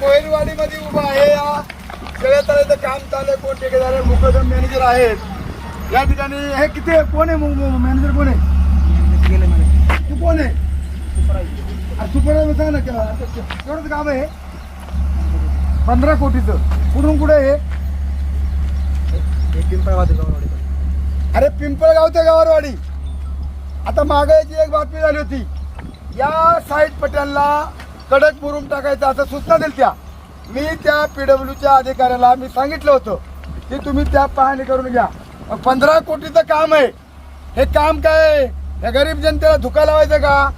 कोयलवाडी मध्ये उभा आहे या सगळ्या तऱ्हेचं काम चालू आहे कोण ठेकेदार आहे, मुख्य मॅनेजर आहेत. या ठिकाणी हे किती आहे? कोण आहे मॅनेजर कोण आहे? तू कोण आहे? सुपर सांग ना केला एवढंच काम आहे पंधरा कोटीचं. कुठून कुठे आहे अरे पिंपळगाव ते गावरवाडी. आता मागायची एक बातमी झाली होती या साईड पटेलला कडक मुरुम टाकायचं असं सूचना दिली त्या. मी त्या पीडब्ल्यूच्या अधिकाऱ्याला मी सांगितलं होतं की तुम्ही त्या पाहणी करून घ्या. पंधरा कोटीचं काम आहे. हे काम काय आहे? या गरीब जनतेला धुका लावायचं का?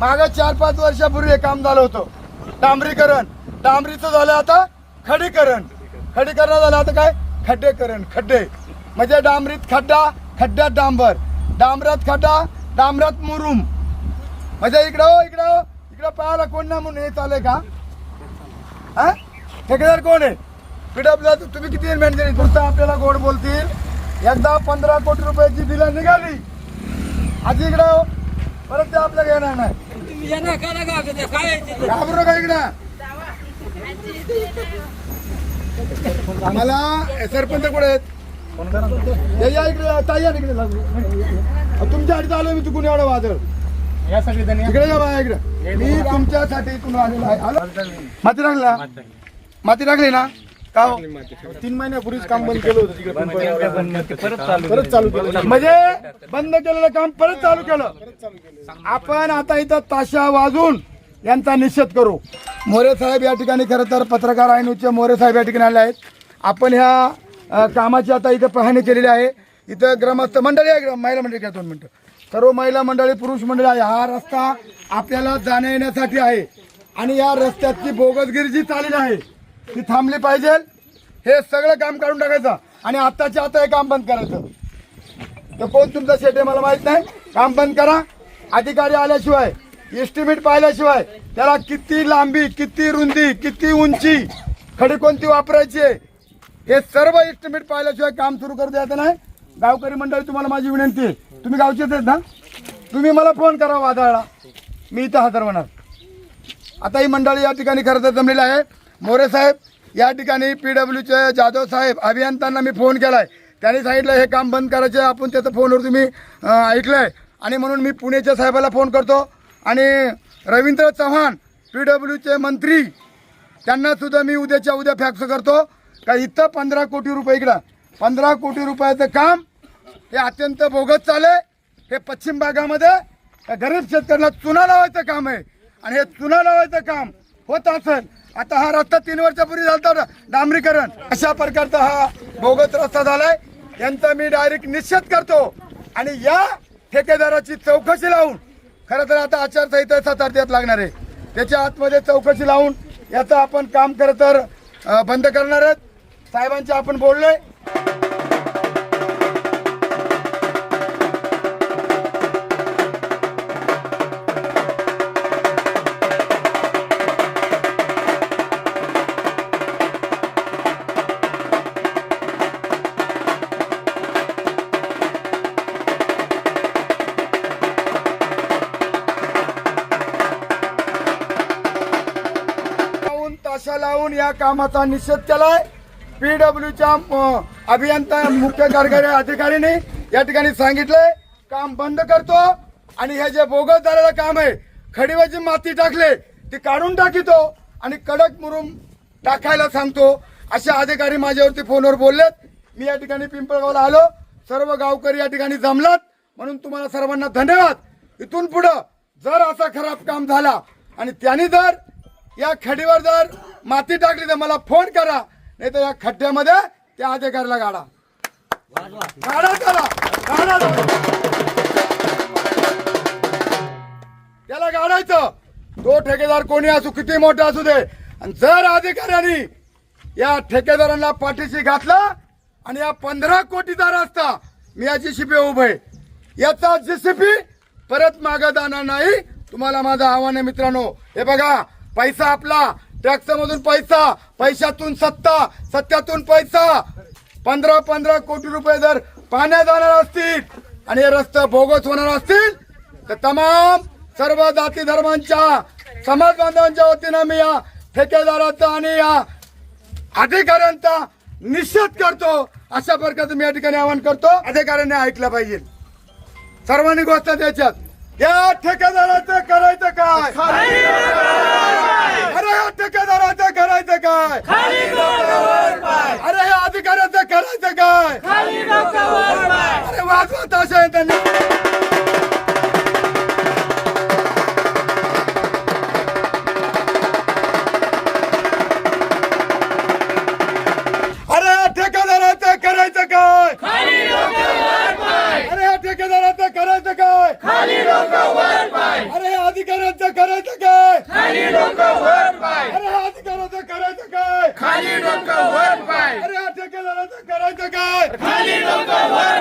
मागं चार पाच वर्षापूर्वी हे काम झालं होतं. डांबरीकरण. डांबरीचं झालं आता खडीकरण. खडीकरण झालं आता काय? खड्डेकरण. खड्डे. म्हणजे डांबरीत खड्डा खड्ड्यात डांबर. डांबरात खड्डा डांबरात मुरुम. म्हणजे इकडं इकडं. इकडं पाहायला कोण ना म्हणून हे चालय का? हा? ठेकेदार कोण आहे? पीडब्ल्यू तुम्ही किती मॅनेजर पुढचं आपल्याला गोड बोलतील. एकदा पंधरा कोटी रुपयाची बिलं निघाली. आज इकडं हो, परत ते आपल्याला घेणार नाही. घाबरू नका इकडं. मला सरपंच कुठे आहेत? या इकडे ताई या इकडे. तुमच्या आधी आलो मी चुकून एवढं वादळ. इकडे या बाया इकडे. मी तुमच्यासाठी तुम्हाला आलेलो आहे. आलो? माती टाकला माती टाकली ना? का हो? तीन महिन्यापूर्वीच काम बंद केलं होतं तिकडे पिंपळगावला. परत चालू केलं. म्हणजे बंद केलेलं काम परत चालू केलं. आपण आता इथं ताशा वाजून यांचा निषेध करू. मोरे साहेब या ठिकाणी खरं तर पत्रकार आयनूचे मोरे साहेब या ठिकाणी आले आहेत. आपण ह्या अ, कामाची आता इथं पाहणी केलेली आहे. इथं ग्रामस्थ मंडळी आहे ग्राम- महिला मंडळी घ्या दोन मिनटं. सर्व महिला मंडळी पुरुष मंडळी आहे हा रस्ता आपल्याला जाण्या येण्यासाठी आहे. आणि या रस्त्याची बोगसगिरी जी चालली आहे ती थांबली पाहिजे. हे सगळं काम काढून टाकायचं आणि आत्ताच्या आता हे काम बंद करायचं. तर कोण तुमचा शेट आहे मला माहीत नाही. काम बंद करा. अधिकारी आल्याशिवाय एस्टिमेट पाहिल्याशिवाय त्याला किती लांबी किती रुंदी किती उंची खडी कोणती वापरायची आहे हे सर्व एस्टिमेट पाहिल्याशिवाय काम सुरू करू द्यायचं नाही. गावकरी मंडळी तुम्हाला माझी विनंती आहे. तुम्ही गावचेच आहेत ना? तुम्ही मला फोन करा वादळला. मी इथं हजर होणार. आता ही मंडळी या ठिकाणी खरं तर जमलेली आहे. मोरे साहेब या ठिकाणी पी डब्ल्यूचे जाधव साहेब अभियंत्यांना मी फोन केला आहे त्यांनी सांगितलं हे काम बंद करायचे आपण त्याचं फोनवर तुम्ही ऐकलं आहे आणि म्हणून मी पुणेच्या साहेबाला फोन करतो. आणि रवींद्र चव्हाण पी डब्ल्यूचे मंत्री त्यांनासुद्धा मी उद्याच्या उद्या फॅक्स करतो. का इथं पंधरा कोटी रुपये इकडं. पंधरा कोटी रुपयाचं काम हे अत्यंत बोगत चाले हे पश्चिम भागामध्ये गरीब शेतकऱ्यांना चुना लावायचं काम आहे. आणि हे चुना लावायचं काम होत असेल आता हा रस्ता तीन वर्षापूर्वी झाला होता डांबरीकरण. अशा प्रकारचा हा बोगत रस्ता झालाय. यांचा मी डायरेक्ट निश्चित करतो. आणि या ठेकेदाराची चौकशी लावून खरं तर आता आचारसंहिता सात आठ लागणार आहे. त्याच्या आतमध्ये चौकशी लावून याचं आपण काम खरं तर बंद करणार आहेत. साहेबांचे आपण बोललोय. जाऊन या कामाचा निषेध केलाय. पीडब्ल्यूच्या अभियंता मुख्य कार्यकारी अधिकारीने या ठिकाणी सांगितलंय काम बंद करतो आणि हे जे बोगस झालेलं काम आहे खडीवरची माती टाकले ती काढून टाकितो आणि कडक मुरुम टाकायला सांगतो. असे अधिकारी माझ्यावरती फोनवर बोललेत. मी या ठिकाणी पिंपळगावला आलो. सर्व गावकरी या ठिकाणी जमलात. म्हणून तुम्हाला सर्वांना धन्यवाद. इथून पुढं जर असा खराब काम झाला आणि त्यांनी जर या खडीवर जर माती टाकली तर मला फोन करा. नाही तर या खड्ड्यामध्ये त्या अधिकाऱ्याला गाडा. गाडा त्याला गाडा त्याला. गाडायचं. तो ठेकेदार कोणी असू किती मोठा असू दे. आणि जर अधिकाऱ्यांनी या ठेकेदारांना पाठीशी घातला आणि या पंधरा कोटीचा रस्ता मी या जीसीपी उभे याचा जीसीपी परत मागं जाणार नाही. तुम्हाला माझं आव्हान आहे मित्रांनो. हे बघा पैसा आपला. टॅक्स मधून पैसा पैशातून सत्ता सत्यातून पैसा. पंधरा पंधरा कोटी रुपये जर पाण्यात जाणार असतील आणि रस्ते भोगच होणार असतील तर तमाम सर्व जाती धर्मांच्या समाज बांधवांच्या वतीनं मी या ठेकेदाराचा आणि या अधिकाऱ्यांचा निषेध करतो. अशा प्रकारचं मी या ठिकाणी आवाहन करतो. अधिकाऱ्यांनी ऐकलं पाहिजे. सर्वांनी गोष्ट त्याच्यात. या ठेकेदाराचं करायचं काय? या ठेकेदाराचं करायचं काय? अरे या अधिकाऱ्याचं करायचं काय? अरे वाजवा ताशा येताना Bali Lokawa.